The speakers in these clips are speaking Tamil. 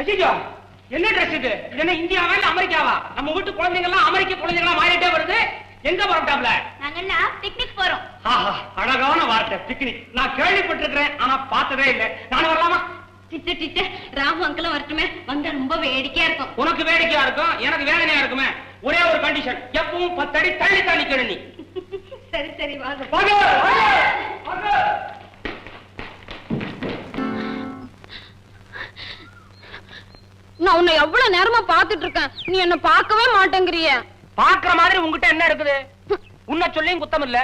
ஐயோ என்ன ட்ரெஸ் இது? இது என்ன இந்தியாவா இல்ல அமெரிக்காவா? நம்ம வீட்டு குழந்தைங்க எல்லாம் அமெரிக்க குழந்தைங்களா மாறிட்டே வருது. எங்க வரட்டாப்ல நாங்கெல்லாம் பிக்னிக் போறோம். ஆஹா அழகான வார்த்தை பிக்னிக் நான் கேள்விப்பட்டிருக்கிறேன் ஆனா பார்த்ததே இல்லை. நானும் வரலாமா? சித்த சித்த ராமு அங்கிளும் வரட்டுமே. வந்தா ரொம்ப வேடிக்கையா இருக்கும். உனக்கு வேடிக்கையா இருக்கும் எனக்கு வேதனையா இருக்குமே. ஒரே ஒரு கண்டிஷன் எப்பவும் பத்தடி தள்ளி தள்ளி கேளு நீ. சரி சரி வாங்க. நான் உன்னை எவ்வளவு நேரமா பாத்துட்டு இருக்கேன். நீ என்ன பார்க்கவே மாட்டேங்கிறிய. பாக்குற மாதிரி உன்கிட்ட என்ன இருக்குது? உன்னை சொல்லியும் குத்தம் இல்ல.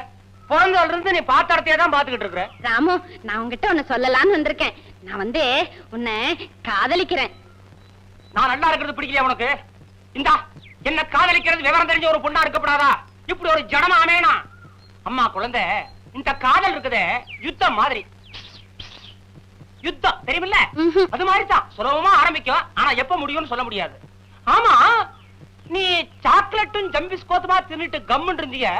பிறந்ததுல இருந்து நீ பார்த்த இடத்தையே தான் பாத்துக்கிட்டு இருக்கிற. ராமு நான் உன்கிட்ட உன்னை சொல்லலாம்னு வந்திருக்கேன். நான் வந்து உன்னை காதலிக்கிறேன். நான் நல்லா இருக்கிறது பிடிக்கலையா உனக்கு? இந்தா என்ன காதலிக்கிறது விவரம் தெரிஞ்ச ஒரு பொண்ணா இருக்கப்படாதா? இப்படி ஒரு ஜடமா அமையனா? அம்மா குழந்தை இந்த காதல் இருக்குதே யுத்தம் மாதிரி. யுத்தம் தெரியுமில்ல. அது மாதிரி தான் சுலபமா ஆரம்பிக்கும். ஆனா எப்ப முடியும்னு சொல்ல முடியாது. ஆமா நீ சாக்லேட்டும் ஜம்பிஸ்கோத்துமா தின்னுட்டு கம்முன்னு இருந்தீங்க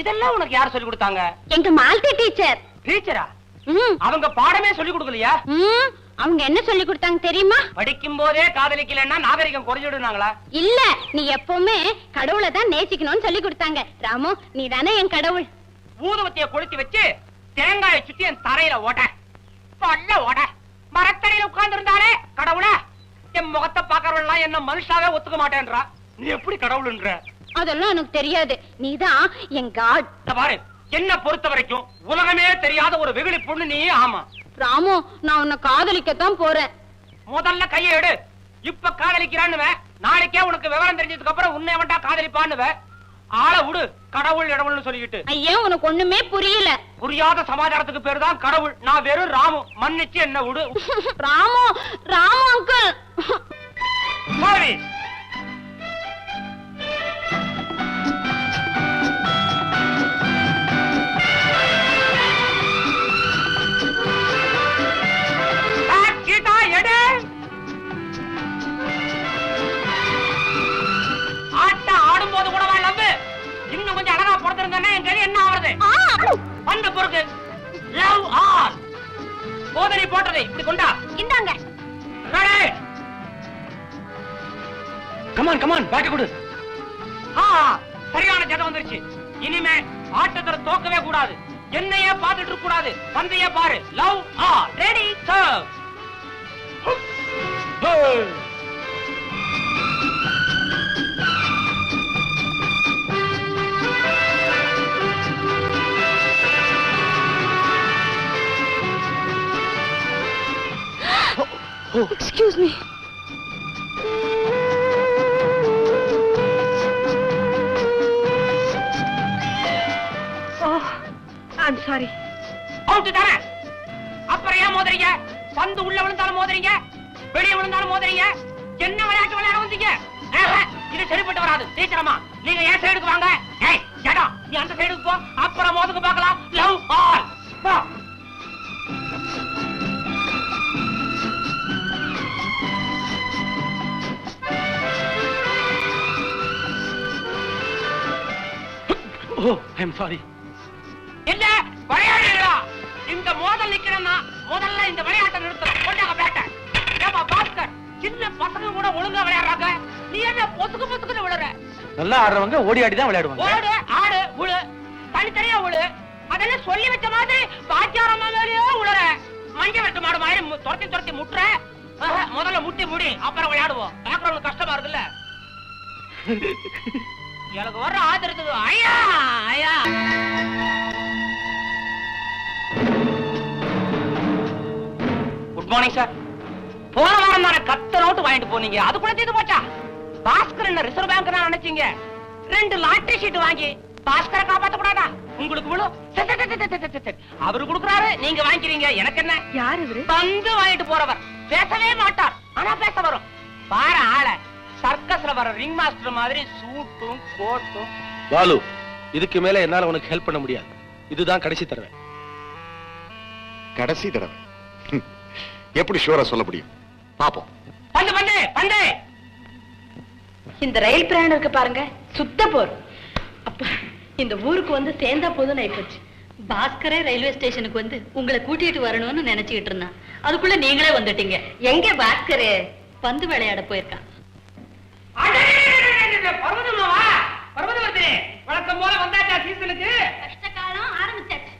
இதெல்லாம் உனக்கு யார் சொல்லி கொடுத்தாங்க? எங்க மால்டி டீச்சர். டீச்சரா? அவங்க பாடமே சொல்லி கொடுக்கலையா? அவங்க என்ன சொல்லி கொடுத்தாங்க தெரியுமா? படிக்கும் போதே காதலிக்கலைன்னா நாகரிகம் குறைஞ்சிடுனாங்களா இல்ல நீ எப்பவுமே கடவுளை தான் நேசிக்கணும்னு சொல்லி கொடுத்தாங்க. ராமு நீ தானே என் கடவுள். ஊதுவத்திய கொளுத்தி வச்சு தேங்காயை சுத்தி என் தரையில ஓட்ட ஓட. மரத்தடியில உட்கார்ந்து இருந்தாலே கடவுள என் முகத்தை பாக்குறவெல்லாம் என்ன மனுஷாவே ஒத்துக்க மாட்டேன்றா. நீ எப்படி கடவுள்ன்ற? அதெல்லாம் எனக்கு தெரியாது. நீதான் என் காட். இந்த பாரு என்ன பொறுத்த வரைக்கும் உலகமே தெரியாத ஒரு வெகுளி பொண்ணு நீ ஆமா. ராமு நான் உன்னை காதலிக்கத்தான் போறேன். முதல்ல கையை எடு. இப்ப காதலிக்கிறான்னுவ. நாளைக்கே உனக்கு விவரம் தெரிஞ்சதுக்கு அப்புறம் உன்னை வேண்டா காதலிப்பான்னுவ. ஆளை விடு கடவுள் இடவுள்னு சொல்லிக்கிட்டு. ஐயா உனக்கு ஒண்ணுமே புரியல. புரியாத சமாச்சாரத்துக்கு பேரு தான் கடவுள். நான் வெறும் ராமு. மன்னிச்சு என்ன விடு. Ramu Ramu uncle sorry. சரியான ஜடம் வந்துருச்சு. இனிமே ஆட்டத்துல தோக்கவே கூடாது. என்னையே பார்த்துட்டு இருக்க கூடாது. பந்தைய பாரு. லவ் ஆ ready serve Excuse me. Sorry. Out தானே அப்புறம் ஏன் மோதுறீங்க? பந்து உள்ள விழுந்தாலும் மோதுறீங்க வெளியே விழுந்தாலும் மோதுறீங்க. என்ன விளையாட்டு விளையாட வந்தீங்க? இது சரிப்பட்டு வராது. டீச்சரம்மா நீங்க என் சைடுக்கு வாங்க. ஏய் ஜடா நீ அந்த சைடுக்கு போ. அப்புறம் மோதுக்கு பார்க்கலாம். Love all. போ. ஓ ஐ எம் மோதல் நிக்கிறேன்னா முதல்ல இந்த விளையாட்டை நிறுத்தணும் கொண்டாங்க பேட்ட ஏமா பாஸ்கர் சின்ன பசங்க கூட ஒழுங்கா விளையாடுறாங்க. நீ என்ன பொசுக்கு பொசுக்குன்னு விழுற? நல்லா ஆடுறவங்க ஓடி ஆடி தான் விளையாடுவாங்க. ஓடு ஆடு உழு. தனித்தனியா உழு. அதெல்லாம் சொல்லி வச்ச மாதிரி பாத்தியாரம் மாதிரியே உழுற. மஞ்ச வெட்டு மாடு மாதிரி துரத்தி துரத்தி முட்டுற. முதல்ல முட்டி முடி அப்புறம் விளையாடுவோம். பாக்குறவங்களுக்கு கஷ்டமா இருக்குல்ல? எனக்கு வர்ற ஆதரத்துக்கு ஐயா ஐயா. குட் மார்னிங் சார் போன வாரம் தானே கத்த நோட்டு வாங்கிட்டு போனீங்க. அது கூட தீர்ந்து போச்சா? பாஸ்கர் என்ன ரிசர்வ் பேங்க் நான் நினைச்சீங்க? ரெண்டு லாட்டரி ஷீட் வாங்கி பாஸ்கரை காப்பாத்த கூடாதா உங்களுக்கு விழும். அவரு கொடுக்குறாரு நீங்க வாங்கிக்கிறீங்க. எனக்கு என்ன? யார் இவரு? தந்து வாங்கிட்டு போறவர். பேசவே மாட்டார். ஆனா பேச வரும். பாரு ஆள. சர்க்கஸ்ல வர ரிங் மாஸ்டர் மாதிரி சூட்டும் கோட்டும். பாலு இதுக்கு மேல என்னால உனக்கு ஹெல்ப் பண்ண முடியாது. இதுதான் கடைசி தடவை. கடைசி தடவை. எப்படி ஷூரா சொல்ல முடியும்? பாப்போம். பந்து பந்து பந்து! இந்த ரயில் பிரயாணம் இருக்கு பாருங்க. சுத்த போர். அப்ப இந்த ஊருக்கு வந்து சேர்ந்தா போதும் ஆயிப்போச்சு. பாஸ்கரே ரயில்வே ஸ்டேஷனுக்கு வந்து உங்களை கூட்டிட்டு வரணும்னு நினைச்சுட்டு இருந்தான். அதுக்குள்ள நீங்களே வந்துட்டீங்க. எங்க பாஸ்கரே? பந்து விளையாட போயிருக்கான். வழக்கம் போல வந்தாச்சா சீசனுக்கு? கஷ்ட காலம் ஆரம்பிச்சாச்சு.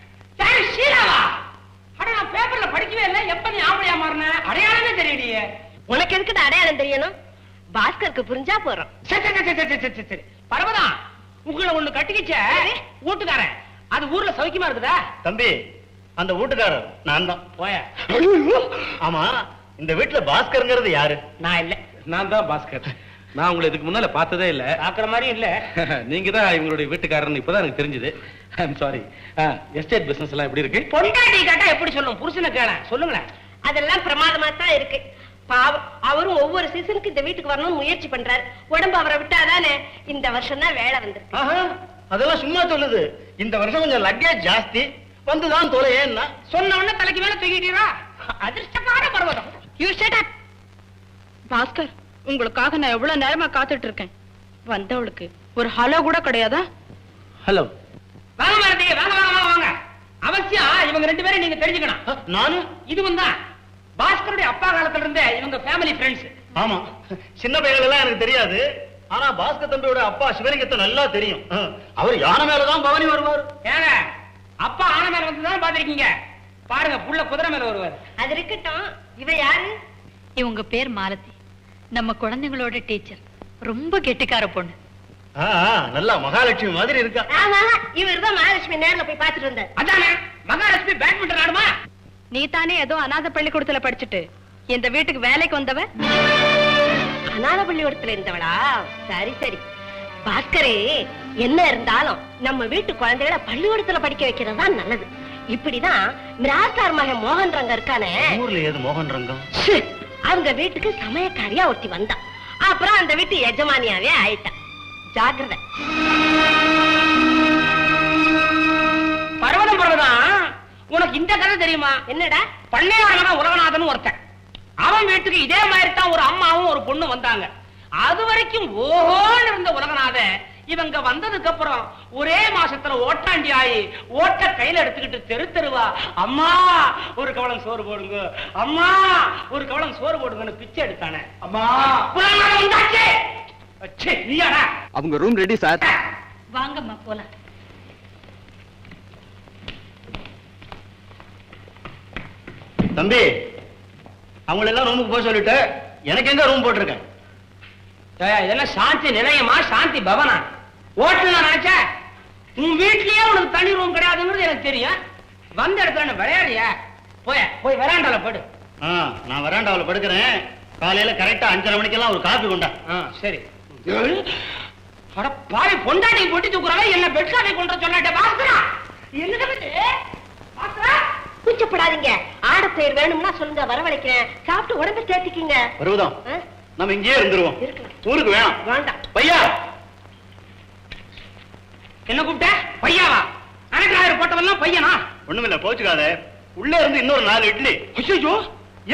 பேப்பர்ல படிக்கவே இல்லை. எப்ப நீ ஆம்பளையாம உனக்கு எதுக்கு அடையாளம் தெரியணும்? பாஸ்கருக்கு புரிஞ்சா போறோம். சரி, சரி, சரி, சரி, சரி, சரி, சரி. பர்வதம் உங்களை ஒண்ணு கட்டிக்கிச்ச. வீட்டுக்காரன். அது ஊர்ல சௌக்கியமா இருக்குதா? தம்பி அந்த வீட்டுக்காரர் நான் தான் போய ஆமா இந்த வீட்டுல பாஸ்கருங்கிறது யாரு? நான் இல்ல. நான் தான் பாஸ்கர். நான் உங்களை இதுக்கு முன்னால பார்த்ததே இல்ல. பாக்குற மாதிரி இல்ல. நீங்க தான் இவங்களுடைய வீட்டுக்காரர்னு இப்பதான் எனக்கு தெரிஞ்சது. ஐம் சாரி எஸ்டேட் பிசினஸ் எல்லாம் எப்படி இருக்கு? பொண்டாட்டி கேட்டா எப்படி சொல்லும்? புருஷனை கேள. சொல்லுங்களேன். அதெல்லாம் பிரமாதமா தான் இருக்கு. பாவம் அவரும் ஒவ்வொரு சீசனுக்கு இந்த வீட்டுக்கு வரணும்னு முயற்சி பண்றாரு. உடம்பு அவரை விட்டாதானே இந்த வருஷம் தான் வேலை வந்திருக்கு. ஆஹா, அதெல்லாம் சும்மா சொல்லுது. இந்த வருஷம் கொஞ்சம் லக்கேஜ் ஜாஸ்தி. வந்துதான் தொலையேன்னா சொன்ன உடனே தலைக்கு மேல தூக்கிட்டீரா அதிர்ஷ்டமான Parvatham. You shut up Bhaskar உங்களுக்காக நான் எவ்வளவு நேரமா காத்துட்டு இருக்கேன். வந்தவளுக்கு ஒரு ஹலோ கூட கிடையாதா? ஹலோ வாங்க மாரதி வாங்க வாங்க வாங்க வாங்க. அவசியம் இவங்க ரெண்டு பேரும் நீங்க தெரிஞ்சுக்கணும். நானும் இதுவும் தான். பாஸ்கருடைய அப்பா காலத்துல இருந்தே இவங்க ஃபேமிலி ஃப்ரெண்ட்ஸ் ஆமா. சின்ன பையன் எல்லாம் எனக்கு தெரியாது. ஆனா பாஸ்கர் தம்பியோட அப்பா சிவலிங்கத்தை நல்லா தெரியும். அவர் யானை மேலதான் பவனி வருவார். ஏங்க அப்பா ஆன மேல வந்து தான் பாத்திருக்கீங்க பாருங்க புள்ள குதிரை மேல வருவார். அது இருக்கட்டும். இவ யாரு? இவங்க பேர் மாலதி. நம்ம குழந்தைங்களோட டீச்சர். ரொம்ப கெட்டிக்கார பொண்ணு. நல்லா மகாலட்சுமி மாதிரி இருக்கா. ஆமா இவர் தான் மகாலட்சுமி நேர்ல போய் பாத்துட்டு வந்தார். அதானே மகாலட்சுமி பேட்மிண்டன் ஆடுமா? நீ தானே ஏதோ அநாத பள்ளிக்கூடத்துல படிச்சுட்டு இந்த வீட்டுக்கு வேலைக்கு வந்தவ? அனாத பள்ளிக்கூடத்துல இருந்தவளா? சரி சரி. பாஸ்கரே என்ன இருந்தாலும் நம்ம வீட்டு குழந்தைகளை பள்ளிக்கூடத்துல படிக்க வைக்கிறது தான் நல்லது. இப்படிதான் மிராஸ்தார் மகன் மோகன் ரங்க இருக்கானே ஊர்ல ஏது மோகன் ரங்கம் அவங்க வீட்டுக்கு சமயக்காரியா ஒருத்தி வந்தா. அப்புறம் அந்த வீட்டு எஜமானியாவே ஆயிட்டா. ஜாக்கிரதை. பர்வதம் பர்வதம் உனக்கு இந்த கதை தெரியுமா? என்னடா? பண்ணையாரன் உலகநாதன் ஒருத்தன். அவன் வீட்டுக்கு இதே மாதிரி தான் ஒரு அம்மாவும் ஒரு பொண்ணு வந்தாங்க. அது வரைக்கும் ஓஹோன்னு இருந்த உலகநாதன் இவங்க வந்ததுக்கு அப்புறம் ஒரே மாசத்துல ஓட்டாண்டி ஆயி ஓட்ட கையில எடுத்துக்கிட்டு தெரு தெருவா அம்மா ஒரு கவளம் சோறு போடுங்க அம்மா ஒரு கவளம் சோறு போடுங்கன்னு பிச்சை எடுத்தானே. அம்மா. வந்தாச்சு ச்சே, நீயாடா. அவங்க ரூம் ரெடி சார் வாங்கம்மா போலாம். தம்பி அவங்கள எல்லாம் ரூமுக்கு போக சொல்லிட்டு எனக்கு எங்க ரூம் போட்டிருக்கேன் இதெல்லாம் சாந்தி நிலையமா? சாந்தி பவனா? ஹோட்டல் நினைச்ச உன் வீட்லயே உனக்கு தனி ரூம் கிடையாதுங்கிறது எனக்கு தெரியும். வந்த இடத்துல என்ன விளையாடிய போய போய் வெராண்டால போடு. நான் வராண்டாவில் படுக்கிறேன். காலையில கரெக்டா அஞ்சரை மணிக்கெல்லாம் ஒரு காப்பி கொண்டா. சரி. பாவி பொண்டாட்டி பொட்டி தூக்குறாங்க என்ன பெட்காரை கொண்டு சொல்லாட்ட பாஸ்கரா? என்ன கூச்சப்படாதீங்க. ஆடப்பெயர் வேணும்னா சொல்லுங்க வரவழைக்கிறேன். சாப்பிட்டு உடம்பு சேர்த்துக்கீங்க. பருவதம் ஆ? நம்ம இங்கேயே இருந்துருவோம். ஊருக்கு வேணாம். வேண்டாம். பையா! என்ன கூப்பிட்ட? பையாவா அனக்காயிரம் போட்டவெல்லாம் பையனா? ஒண்ணுமில்ல போச்சுக்காத உள்ள இருந்து இன்னொரு நாலு இட்லி. ஐயோ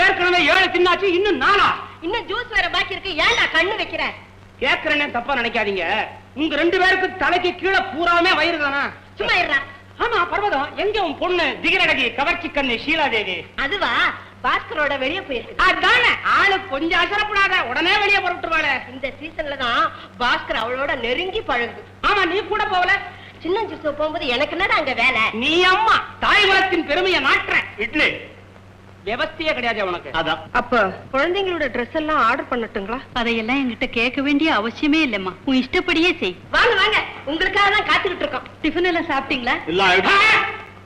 ஏற்கனவே ஏழு தின்னாச்சு இன்னும் நாளா இன்னும் ஜூஸ் வேற பாக்கி இருக்கு. ஏன்டா கண்ணு வைக்கிற? கேக்குறேன்னு தப்பா நினைக்காதீங்க. உங்க ரெண்டு பேருக்கு தலைக்கு கீழே பூராமே வயிறு தானா? சும்மா இருடா. ஆமா பர்வதம். எங்க உன் பொண்ணு? திகிரடகி கவர்ச்சி கண்ணு ஷீலா தேவி அதுவா? பாஸ்கரோட வெளியே போயிருக்கு. அதானே. ஆளு கொஞ்சம் அசரப்படாத. உடனே வெளியே புறப்பட்டுருவாளே இந்த சீசன்ல தான் பாஸ்கர் அவளோட நெருங்கி பழகுது. ஆமா நீ கூட போகல. சின்ன ஜூஸ் போகும்போது எனக்கு என்னடா அங்க வேலை? நீ அம்மா தாய் குலத்தின் பெருமையை நாட்டுற இட்லி. விவஸ்தையே கிடையாது உனக்கு அதான் அப்ப குழந்தைங்களோட ட்ரெஸ் எல்லாம் ஆர்டர் பண்ணட்டுங்களா? அதையெல்லாம் என்கிட்ட கேட்க வேண்டிய அவசியமே இல்லம்மா. உன் இஷ்டப்படியே செய். வாங்க வாங்க. உங்களுக்காக தான் காத்துக்கிட்டு இருக்கோம். டிஃபன் எல்லாம் சாப்பிட்டீங்களா? ஆயிடுச்சு.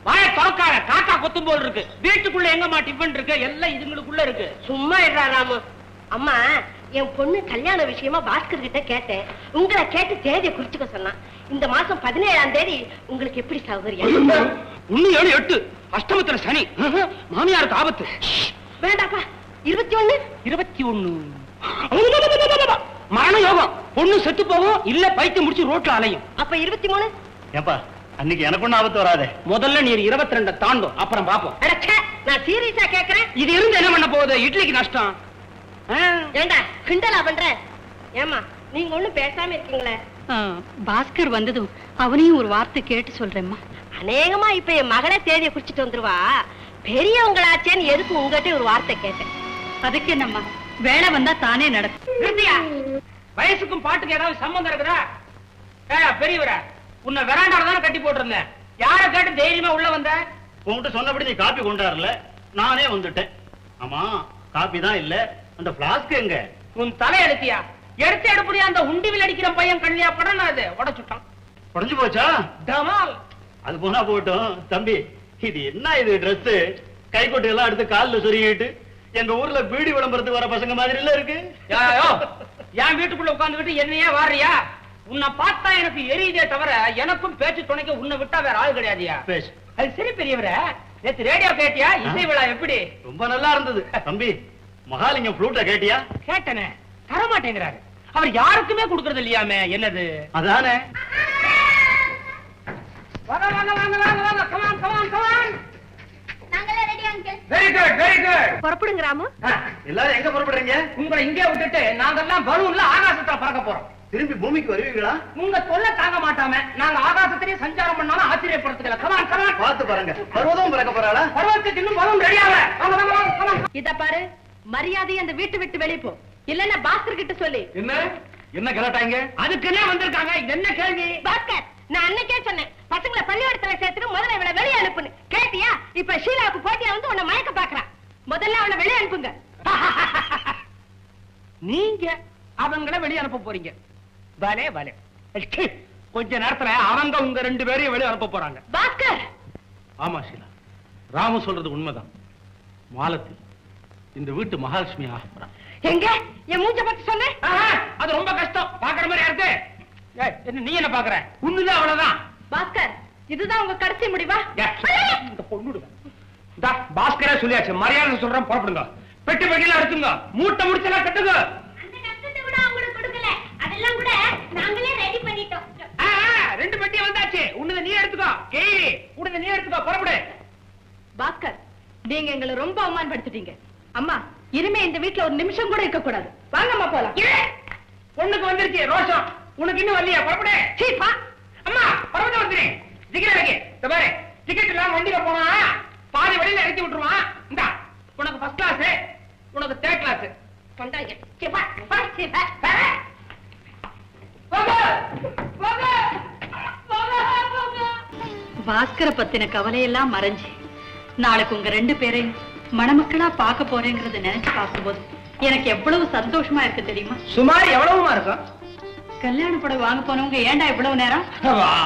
வாய திறக்காத. காக்கா கொத்தும் போல் இருக்கு. வீட்டுக்குள்ள எங்கம்மா டிஃபன் இருக்கு? எல்லாம் இதுங்களுக்குள்ள இருக்கு. சும்மா இருடா ராமு. அம்மா என் பொண்ணு கல்யாண விஷயமா பாஸ்கர் கிட்ட கேட்டேன். உங்களை கேட்டு தேதியை குறிச்சுக்க சொன்னான். இந்த மாசம் பதினேழாம் தேதி உங்களுக்கு எப்படி சௌகரியம்? ஒண்ணு ஏழு எட்டு. அஷ்டமத்துல சனி. மாமியாருக்கு ஆபத்து. வேண்டாப்பா. இருபத்தி ஒண்ணு இருபத்தி ஒண்ணு மரண யோகம். பொண்ணு செத்து போகும் இல்ல பைத்தியம் முடிச்சு ரோட்ல அலையும். அப்ப இருபத்தி மூணு ஏப்பா அன்னைக்கு எனக்கு ஒண்ணும் ஆபத்து வராதே. முதல்ல நீர் இருபத்தி ரெண்டு தாண்டும் அப்புறம் பாப்போம். நான் சீரியஸா கேக்குறேன். இது இருந்து என்ன பண்ண போகுது? இட்லிக்கு நஷ்டம்? ஏண்டா கிண்டலா பண்ற? ஏமா நீங்க ஒண்ணும் பேசாம இருக்கீங்களே? பாஸ்கர் வந்ததும் அவனையும் ஒரு வார்த்தை கேட்டு சொல்றேம்மா. அநேகமா இப்ப என் மகளே தேதியை குறிச்சிட்டு வந்துருவா. பெரியவங்களாச்சேன்னு எதுக்கு உங்ககிட்ட ஒரு வார்த்தை கேட்டேன். அதுக்கு என்னம்மா? வேலை வந்தா தானே நடக்கும். வயசுக்கும் பாட்டுக்கு ஏதாவது சம்பந்தம் இருக்குதா? ஏயா பெரியவர உன்னை வெராண்டால தானே கட்டி போட்டிருந்தேன். யார கேட்டு தைரியமா உள்ள வந்த? உன்கிட்ட சொன்னபடி நீ காப்பி கொண்டாருல நானே வந்துட்டேன். ஆமா காப்பி தான் இல்ல. அந்த பிளாஸ்க் எங்க? உன் தலை எடுத்தியா? எடுத்து எடுப்படியா அந்த உண்டிவில் அடிக்கிற பையன் கண்ணியா? படம் அது? உடச்சுட்டான். உடைஞ்சு போச்சா? டமால்! அது போனா போட்டும் தம்பி இது என்ன இது Dress? கைக்கொட்டை எல்லாம் எடுத்து கால்ல சொருகிட்டு எங்க ஊர்ல பீடி விளம்பரத்துக்கு வர பசங்க மாதிரி இல்ல இருக்கு என் வீட்டுக்குள்ள உட்கார்ந்துகிட்டு என்னையே வாரியா உன்னை பார்த்தா எனக்கு எரியுதே தவிர எனக்கும் பேச்சு துணைக்க உன்னை விட்டா வேற ஆள் கிடையாதுயா? பேசு. அது சரி பெரியவர. நேத்து ரேடியோ கேட்டியா? இசை விழா எப்படி? ரொம்ப நல்லா இருந்தது. தம்பி மகாலிங்கம் ஃப்ளூட்ட கேட்டியா? கேட்டனே. தர மாட்டேங்கிறாரு அவர் யாருக்குமே கொடுக்கறது இல்லையாமே என்னது? அதானே. வாங்க வாங்க வாங்க வாங்க வாங்க. Come on come on come on நாங்களே ready uncle very good very good புறப்படுங்க ராமு. எல்லாரும் எங்க புறப்படுறீங்க? உங்களை இங்கே விட்டுட்டு நாங்கெல்லாம் பலூன்ல ஆகாசத்துல பறக்க போறோம். திரும்பி பூமிக்கு வருவீங்களா? உங்க தொல்லை தாங்க மாட்டாம நாங்க ஆகாசத்திலேயே சஞ்சாரம் பண்ணாலும் ஆச்சரியப்படுத்துக்கல கமான் கமான் பார்த்து பாருங்க. பருவதம் பிறக்க போறாளா? பருவத்துக்கு இன்னும் பலூன் ரெடியாகல வாங்க வாங்க வாங்க கமான் இத பாரு மரியாதை அந்த வீட்டு விட்டு வெளிய போ இல்லன்னா பாஸ்கர் கிட்ட சொல்லி. என்ன? என்ன கலாட்டாங்க அதுக்குன்னே வந்திருக்காங்க. என்ன கேள்வி? பாஸ்கர் நான் அன்னைக்கே சொன்னேன் பசங்களை பள்ளிக்கூடத்துல சேர்த்துட்டு முதல்ல இவளை வெளியே அனுப்புன்னு கேட்டியா இப்ப ஷீலாவுக்கு போட்டியா வந்து உன்னை மயக்க பாக்குறான் முதல்ல அவனை வெளியே அனுப்புங்க. நீங்க அவங்கள வெளிய அனுப்ப போறீங்க. பலே ச்சீ, கொஞ்ச நேரத்துல அவங்க உங்க ரெண்டு பேரையும் வெளிய அனுப்ப போறாங்க. பாஸ்கர்! ஆமா ஷீலா. ராமு சொல்றது உண்மைதான். மாலத்தி இந்த வீட்டு மகாலட்சுமி ஆக போறான் எங்க? என் மூஞ்ச பத்தி ஆஹா, அது ரொம்ப கஷ்டம். பாக்குற மாதிரி இருக்கு ஏய், என்ன நீ என்ன பாக்குற உண்மைதான் அவ்வளவுதான்? பாஸ்கர் இதுதான் உங்க கடைசி முடிவா? இந்த இந்தா, பாஸ்கரே சொல்லியாச்சு. மரியாதை சொல்றேன் புறப்படுங்க. பெட்டி பெட்டில எடுத்துங்க மூட்டை முடிச்செல்லாம் கட்டுங்க. அந்த கஷ்டத்தை கூட அவங்களுக்கு கொடுக்கல. அதெல்லாம் கூட நாங்களே ரெடி பண்ணிட்டோம். ஆ, ஆ, ரெண்டு பெட்டி வந்தாச்சு. உன்னத நீ எடுத்துக்கோ. கேரி உன்னத நீ எடுத்துக்கோ. புறப்படு. பாஸ்கர் நீங்க எங்களை ரொம்ப அவமானப்படுத்திட்டீங்க. அம்மா இனிமே இந்த வீட்ல ஒரு நிமிஷம் கூட இருக்க கூடாது வாங்கம்மா போலாம். ஏ, பொண்ணுக்கு வந்துருச்சு. ரோஷம். உனக்கு இன்னும் வரலையா? புறப்படு. சீ, பா. அம்மா புறப்பட்டு வந்துரு. டிக்கெட் பாரு. டிக்கெட் இல்லாம வண்டியில போனா பாதி வழியில இறக்கி விட்டுருவான். இந்தா உனக்கு ஃபர்ஸ்ட் கிளாஸ் உனக்கு தேர்ட் கிளாஸ். பாஸ்கர பத்தின கவலையெல்லாம் மறைஞ்சு. நாளைக்கு உங்க ரெண்டு பேரையும் மணமக்களா பார்க்க போறேங்கிறத நினைச்சு பார்க்கும்போது எனக்கு எவ்வளவு சந்தோஷமா இருக்கு தெரியுமா? சுமார் எவ்வளவுமா இருக்கும்? கல்யாண புடவை வாங்க போனவங்க ஏன்டா இவ்வளவு நேரம்?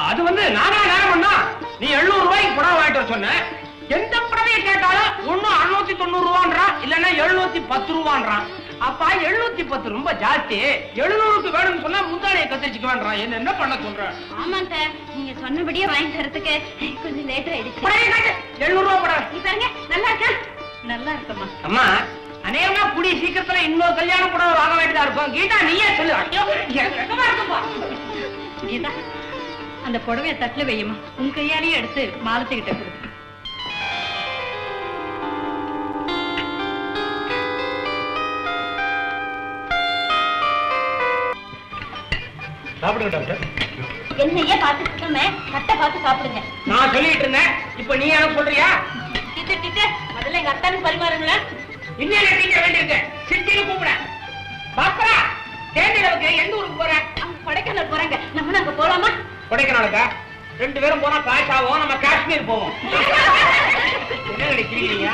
அது வந்து நானா நேரம் நீ எழுநூறு ரூபாய்க்கு புடவை வாங்கிட்டு சொன்ன. எந்த புடவையை கேட்டாலும் ஒண்ணு அறுநூத்தி தொண்ணூறு ரூபான்றான் இல்லன்னா எழுநூத்தி பத்து ரூபான்றான் அப்பா எழுநூத்தி பத்து ரொம்ப ஜாஸ்தி. எழுநூறுக்கு வேணும்னு சொன்னா முந்தானையை கத்திரிச்சுக்க வேண்டாம். என்ன என்ன பண்ண சொல்ற? ஆமாங்க நீங்க சொன்னபடியே வாங்கி தரதுக்கு கொஞ்சம் லேட் ஆயிடுச்சு. எழுநூறு ரூபாய் புடவை நீ பாருங்க. நல்லா இருக்கா? நல்லா இருக்கம்மா. அம்மா அநேகமா கூடிய சீக்கிரத்துல இன்னொரு கல்யாண புடவை வாங்க வேண்டியதா இருக்கும். கீதா நீயே சொல்லு. ஐயோ கீதா அந்த புடவைய தட்டுல வையுமா. உன் கையாலேயே எடுத்து மாலத்துக்கிட்ட கொடு சாப்பிடுங்க டாக்டர் என்னையே பார்த்துட்டு இருக்கோமே கட்டை பார்த்து சாப்பிடுங்க. நான் சொல்லிட்டு இருந்தேன். இப்ப நீ எனக்கு சொல்றியா? டீச்சர் டீச்சர் முதல்ல எங்க அத்தானுக்கு பரிமாறுங்களேன் இன்னும் டீச்சர் வேண்டியிருக்கு? சிட்டின்னு கூப்பிட. பாஸ்கரா தேனிலவுக்கு எந்த ஊருக்கு போற? அவங்க கொடைக்கானல் போறாங்க. நம்ம அங்க போலாமா? கொடைக்கானலுக்கா? ரெண்டு பேரும் போனா காய்ச்சாவும் நம்ம காஷ்மீர் போவோம். என்ன நினைக்கிறீங்க?